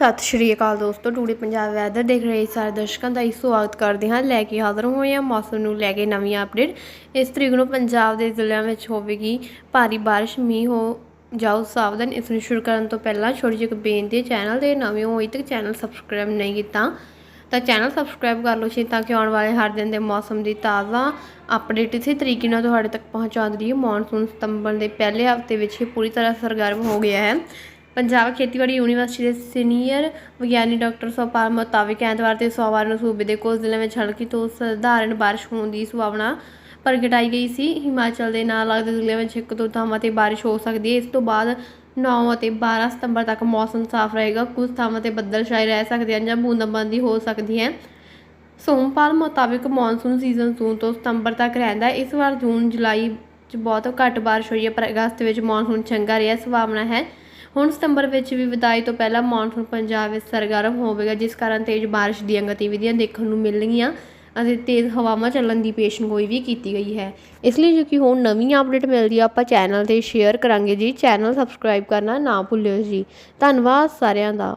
ਸਤਿ ਸ਼੍ਰੀ ਅਕਾਲ ਦੋਸਤੋ, today Punjab weather ਦੇਖ ਰਹੇ ਸਾਰੇ ਦਰਸ਼ਕਾਂ ਦਾ ਹੀ ਸਵਾਗਤ ਕਰਦੇ ਹਾਂ। ਲੈ ਕੇ ਹਾਜ਼ਰ ਹੋਏ ਹਾਂ ਮੌਸਮ ਨੂੰ ਲੈ ਕੇ ਨਵੀਂ ਅਪਡੇਟ ਇਸ ਤਰੀਕ ਨੂੰ ਪੰਜਾਬ ਦੇ ਜ਼ਿਲ੍ਹਿਆਂ ਵਿੱਚ ਹੋਵੇਗੀ ਭਾਰੀ ਬਾਰਿਸ਼, ਮੀਂਹ ਹੋ ਜਾਓ ਸਾਵਧਾਨ। ਇਸ ਨੂੰ ਸ਼ੁਰੂ ਕਰਨ ਤੋਂ ਪਹਿਲਾਂ ਛੋਟੀ ਜਿਹੀ ਬੇਨਤੀ ਹੈ, ਚੈਨਲ ਦੇ ਨਵੇਂ ਹੋਏ ਤੱਕ ਚੈਨਲ ਸਬਸਕ੍ਰਾਈਬ ਨਹੀਂ ਕੀਤਾ ਤਾਂ ਚੈਨਲ ਸਬਸਕ੍ਰਾਈਬ ਕਰ ਲਓ ਜੀ ਤਾਂ ਕਿ ਆਉਣ ਵਾਲੇ ਹਰ ਦਿਨ ਦੇ ਮੌਸਮ ਦੀ ਤਾਜ਼ਾ ਅਪਡੇਟ ਇਸੇ ਤਰੀਕੇ ਨਾਲ ਤੁਹਾਡੇ ਤੱਕ ਪਹੁੰਚਾਉਂਦੀ ਰਹੀ ਮੌਨਸੂਨ ਸਤੰਬਰ ਦੇ ਪਹਿਲੇ ਹਫ਼ਤੇ ਵਿੱਚ ਹੀ ਪੂਰੀ ਤਰ੍ਹਾਂ ਸਰਗਰਮ ਹੋ ਗਿਆ ਹੈ। ਪੰਜਾਬ ਖੇਤੀਬਾੜੀ ਯੂਨੀਵਰਸਿਟੀ ਦੇ ਸੀਨੀਅਰ ਵਿਗਿਆਨੀ ਡਾਕਟਰ ਸੋਪਾਲ ਮੁਤਾਬਿਕ ਐਤਵਾਰ ਤੇ ਸੋਮਵਾਰ ਨੂੰ ਸੂਬੇ ਦੇ ਕੁਝ ਜ਼ਿਲ੍ਹਿਆਂ ਵਿੱਚ ਹਲਕੀ ਤੋਂ ਸਧਾਰਨ ਬਾਰਿਸ਼ ਹੋਣ ਦੀ ਸੰਭਾਵਨਾ ਪ੍ਰਗਟਾਈ ਗਈ ਸੀ। ਹਿਮਾਚਲ ਦੇ ਨਾਲ ਲੱਗਦੇ ਜ਼ਿਲ੍ਹਿਆਂ ਵਿੱਚ ਇੱਕ ਦੋ ਥਾਵਾਂ ਤੇ ਬਾਰਿਸ਼ ਹੋ ਸਕਦੀ ਹੈ। ਇਸ ਤੋਂ ਬਾਅਦ 9 ਅਤੇ 12 ਸਤੰਬਰ ਤੱਕ ਮੌਸਮ ਸਾਫ਼ ਰਹੇਗਾ। ਕੁਝ ਥਾਵਾਂ ਤੇ ਬੱਦਲ ਛਾਏ ਰਹਿ ਸਕਦੇ ਹਨ ਜਾਂ ਬੂੰਦਾਬਾਂਦੀ ਹੋ ਸਕਦੀ ਹੈ। ਸੋਮਪਾਲ ਮੁਤਾਬਿਕ ਮੌਨਸੂਨ ਸੀਜ਼ਨ ਜੂਨ ਤੋਂ ਸਤੰਬਰ ਤੱਕ ਰਹਿੰਦਾ ਹੈ। ਇਸ ਵਾਰ ਜੂਨ ਜੁਲਾਈ 'ਚ ਬਹੁਤ ਘੱਟ ਬਾਰਿਸ਼ ਹੋਈ ਹੈ, ਪਰ ਅਗਸਤ ਵਿੱਚ ਮੌਨਸੂਨ ਚੰਗਾ ਰਿਹਾ। ਸੰਭਾਵਨਾ ਹੈ ਹੁਣ ਸਤੰਬਰ ਵਿੱਚ ਵੀ ਵਿਦਾਈ ਤੋਂ ਪਹਿਲਾਂ ਮੌਨਸੂਨ ਪੰਜਾਬ ਵਿੱਚ ਸਰਗਰਮ ਹੋਵੇਗਾ, ਜਿਸ ਕਾਰਨ ਤੇਜ਼ ਬਾਰਿਸ਼ ਦੀਆਂ ਗਤੀਵਿਧੀਆਂ ਦੇਖਣ ਨੂੰ ਮਿਲਣਗੀਆਂ ਅਤੇ ਤੇਜ਼ ਹਵਾਵਾਂ ਚੱਲਣ ਦੀ ਪੇਸ਼ਗੋਈ ਵੀ ਕੀਤੀ ਗਈ ਹੈ। ਇਸ ਲਈ ਜੋ ਕਿ ਹੁਣ ਨਵੀਂ ਅਪਡੇਟ ਮਿਲਦੀ ਆ, ਆਪਾਂ ਚੈਨਲ ਤੇ ਸ਼ੇਅਰ ਕਰਾਂਗੇ ਜੀ। ਚੈਨਲ ਸਬਸਕ੍ਰਾਈਬ ਕਰਨਾ ਨਾ ਭੁੱਲਿਓ ਜੀ। ਧੰਨਵਾਦ ਸਾਰਿਆਂ ਦਾ।